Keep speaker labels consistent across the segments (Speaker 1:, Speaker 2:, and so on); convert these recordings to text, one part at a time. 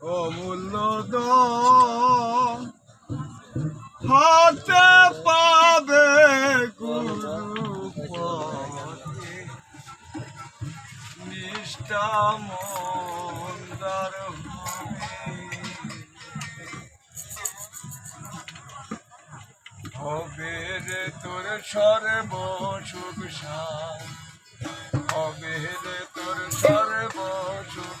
Speaker 1: অমূল্য হাতে পাবে নিষ্ঠা মন্দার হবে রে তোর সর্ব সুখ হবে রে তোর সর্ব সুখ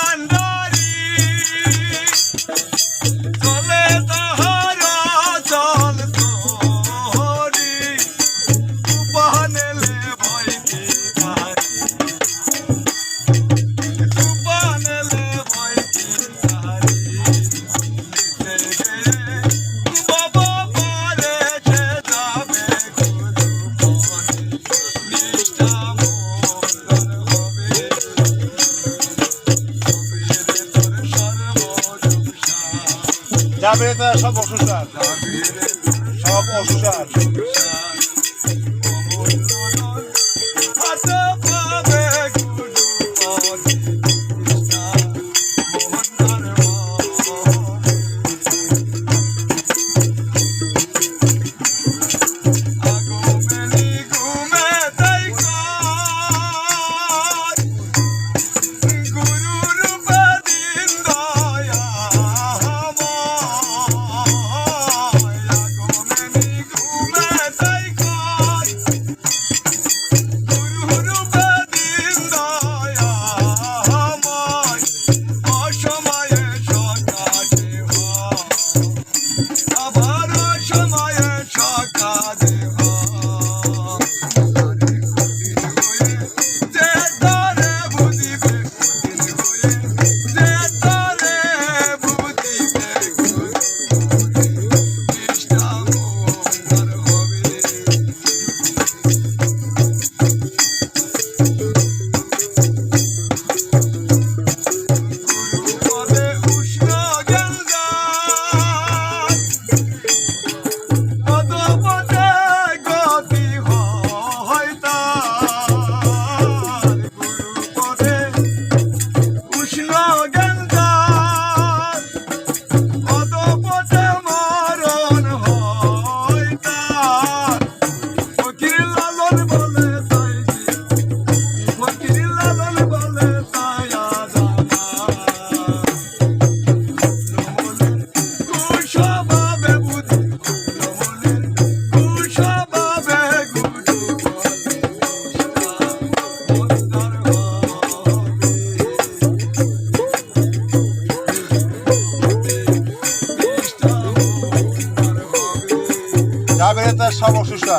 Speaker 1: যাবে
Speaker 2: সব অসুসার সব অসুসার
Speaker 1: করে তার
Speaker 2: সব অসুস্থ